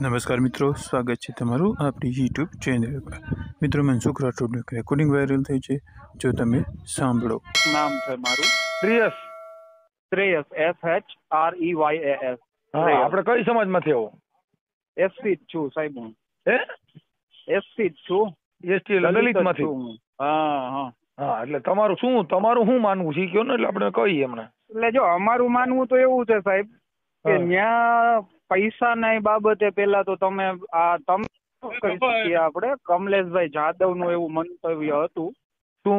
નમસ્કાર મિત્રો સ્વાગત છે તમારું આપણી યુટ્યુબ ચેનલ પર. મિત્રો મનસુખ રાઠોડનું એક રેકોર્ડિંગ વાયરલ થઈ છે. જો તમે સાંભળો. નામ છે મારું Shreyas. Shreyas S H R E Y A S હા આપણે કઈ સમાજમાંથી આવો? એસસી જ છું સાહેબ હું. હે? એસસી જ છું. એસટી લલિતમાંથી? હું. હા હા. એટલે તમારું શું તમારું શું માનવું છે? કયો ને એટલે આપણે કહીએ હમણાં એટલે જો અમારું માનવું તો એવું છે સાહેબ. કે. ન્યા પૈસા ના બાબતે પેલા તો તમે આ તમે કહી શકીએ આપણે? કમલેશભાઈ જાદવનું એવું મંતવ્ય હતું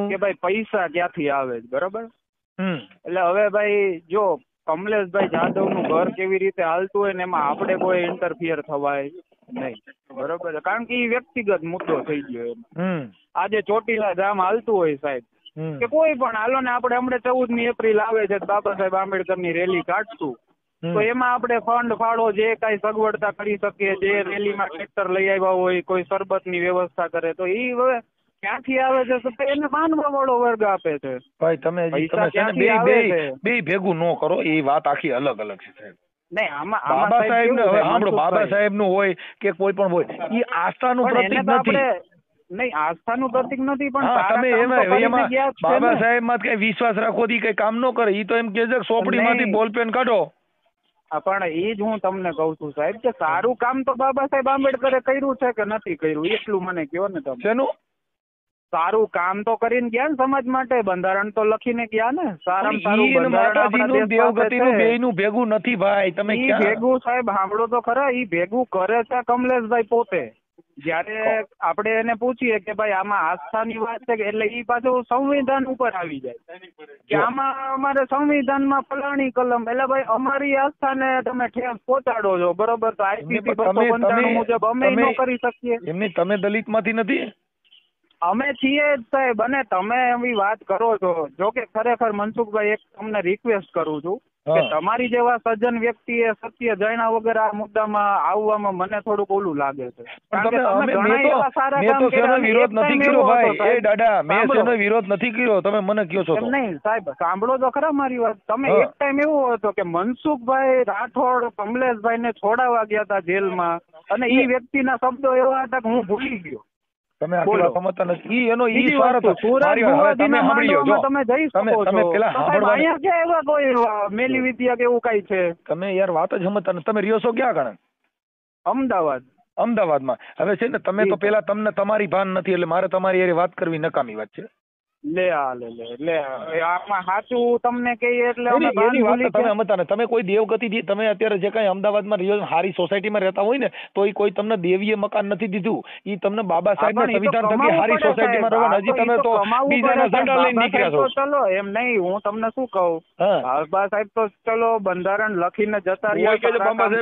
કે ભાઈ પૈસા ક્યાંથી આવે છે બરાબર? એટલે હવે ભાઈ જો કમલેશભાઈ જાદવનું ઘર કેવી રીતે હાલતું હોય ને એમાં આપણે કોઈ ઇન્ટરફિયર થવાય નહીં બરોબર? કારણ કે એ વ્યક્તિગત મુદ્દો થઈ ગયો એમ. હમ. આજે ચોટીલા ગામ હાલતું હોય સાહેબ કે કોઈ પણ હાલો ને આપણે હમણાં ચૌદમી એપ્રિલ આવે છે બાબા સાહેબ આંબેડકરની રેલી કાઢશું. તો એમાં આપણે ફંડ ફાળો જે કાંઈ સગવડતા કરી શકીએ જે રેલીમાં ટ્રેક્ટર લઈ આવ્યા હોય કોઈ શરબતની વ્યવસ્થા કરે તો એ હવે ક્યાંથી આવે છે? એને માનવા વાળો વર્ગ આપે છે. ભાઈ તમે બે બે બે ભેગું ન કરો એ વાત આખી અલગ અલગ છે સાહેબ. બાબા સાહેબ ને હવે સાંભળો બાબા સાહેબનું હોય કે કોઈ પણ હોય એ આસ્થાનું પ્રતીક નથી. નહીં આસ્થાનું પ્રતીક નથી પણ તમે એમાં બાબા સાહેબમાં કઈ વિશ્વાસ રાખો થી કઈ કામ ન કરે એ તો એમ કે છે સોપડી માંથી બોલપેન બોલ પેન કાઢો. પણ એ જ હું તમને કહું છું સાહેબ કે સારું કામ તો બાબા સાહેબ આંબેડકરે કર્યું છે કે નથી કર્યું? એટલું મને કહો ને તમે. શેનું? સારું કામ તો કરીને ગયા ને સમાજ માટે બંધારણ તો લખીને ગયા ને. સારામાં સારું બંધારણ દેવગતિનું બેયનું ભેગું નથી ભાઈ. તમે ભેગું સાહેબ સાંભળો તો ખરા ઈ ભેગું કરે છે કમલેશભાઈ પોતે. જ્યારે આપણે એને પૂછીએ કે ભાઈ આમાં આસ્થાની વાત છે એટલે એ પાછું સંવિધાન ઉપર આવી જાય. કે આમાં અમારે સંવિધાનમાં ફલાણી કલમ એટલે ભાઈ અમારી આસ્થાને તમે ઠેસ પહોંચાડો છો બરોબર? તો આઈપીસી બસો પંચાણું મુજબ અમે ન કરી શકીએ. એમની તમે દલિતમાંથી નથી? અમે છીએ જ સાહેબ અને તમે એવી વાત કરો છો. જો કે ખરેખર મનસુખભાઈ એક તમને રિક્વેસ્ટ કરું છું. કે તમારી જેવા સજ્જન વ્યક્તિએ સત્ય જાણ્યા વગર આ મુદ્દામાં આવવામાં મને થોડુંક ઓલું લાગે છે. વિરોધ નથી કર્યો ભાઈ. એ દાદા મેં સાંભળો. વિરોધ નથી કર્યો. તમે મને કયો છો નહીં સાહેબ. સાંભળો તો ખરા મારી વાત. તમે એક ટાઈમ એવો હતો કે મનસુખભાઈ રાઠોડ કમલેશભાઈ ને છોડાવા ગયા હતા જેલમાં. અને એ વ્યક્તિના શબ્દો એવા હતા કે હું ભૂલી ગયો. તમે આખી. વાત સમજતા નથી. ઈ એનો ઈ સ્વાર હતો મારી વાત, તમે સાંભળી લો, તમે જઈ શકો છો તમે પેલા સાંભળવા અહીંયા કે એવા કોઈ મેલી વિદ્યા કે એવું કઈ છે? તમે યાર વાત જ સમજતા નથી. તમે રહ્યો છો ક્યાં ગણે? અમદાવાદ. અમદાવાદમાં. હવે છે ને તમે તો પેલા તમને તમારી ભાન નથી એટલે મારે તમારી હારે વાત કરવી નકામી વાત છે. લે લે લે લે. એ આમાં સાચું તમને કહીએ એટલે અમે એની- વાત તમે ગયા. સમજતા નથી તમે કોઈ દેવગતિ દી- તમે અત્યારે જે કાંઈ અમદાવાદમાં રિયલ સારી સોસાયટીમાં રહેતા હોય ને તો એ કોઈ તમને દેવીય મકાન નથી દીધું. ઈ તમને બાબા સાહેબ સંવિધાન થકી સારી સોસાયટીમાં. રહેવાના. હજી તમે તો બીજાના ઝંડા લઈને નીકળ્યા છો. ચલો એમ નહીં હું તમને શું કહું? બાબા સાહેબ તો ચલો બંધારણ લખીને જતા હોય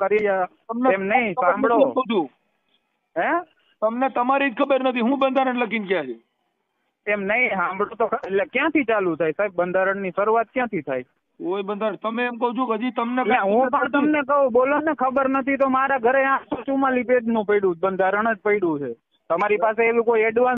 રહ્યા. એમ નહીં સાંભળો. હે? તમને તમારી જ ખબર નથી હું બંધારણ લખીને ક્યાં છે? એમ નહીં સાંભળો તો એટલે ક્યાંથી ચાલુ થાય સાહેબ? બંધારણની શરૂઆત ક્યાંથી થાય? ઓય બંધારણ તમે એમ કહો છો કે હજી તમને હું પણ તમને કહું બોલો ને ખબર નથી તો મારા ઘરે આઠસો ચુમ્માલી પેજનું પડ્યું બંધારણ જ પડ્યું છે. તમારી પાસે એવું કોઈ એડવાન્સ